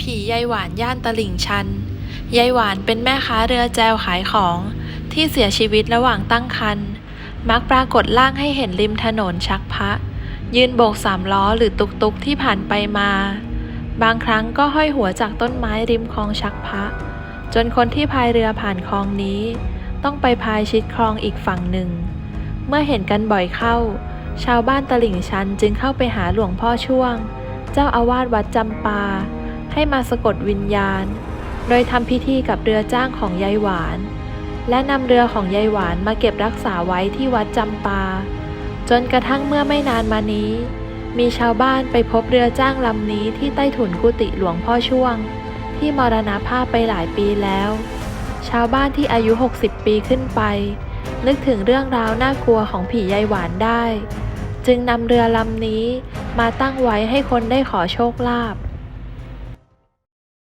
ผียายหวานย่านตลิ่งชัน ยายหวานเป็นแม่ค้าเรือแจวขายของ ที่เสียชีวิตระหว่างตั้งครรภ์ มักปรากฏร่างให้เห็นริมถนนชักพระ ยืนโบกสามล้อหรือตุกตุกที่ผ่านไปมา บางครั้งก็ห้อยหัวจากต้นไม้ริมคลองชักพระ จนคนที่พายเรือผ่านคลองนี้ ต้องไปพายชิดคลองอีกฝั่งหนึ่ง เมื่อเห็นกันบ่อยเข้า ชาวบ้านตลิ่งชันจึงเข้าไปหาหลวงพ่อช่วง เจ้าอาวาสวัดจำปา ให้มาสะกดวิญญาณ โดยทำพิธีกับเรือจ้างของยายหวาน และนำเรือของยายหวานมาเก็บรักษาไว้ที่วัดจำปา จนกระทั่งเมื่อไม่นานมานี้ มีชาวบ้านไปพบเรือจ้างลำนี้ที่ใต้ถุนกุฏิหลวงพ่อช่วง ที่มรณภาพไปหลายปีแล้ว ชาวบ้านที่อายุ 60 ปีขึ้นไป นึกถึงเรื่องราวน่ากลัวของผียายหวานได้ จึงนำเรือลำนี้มาตั้งไว้ให้คนได้ขอโชคลาภ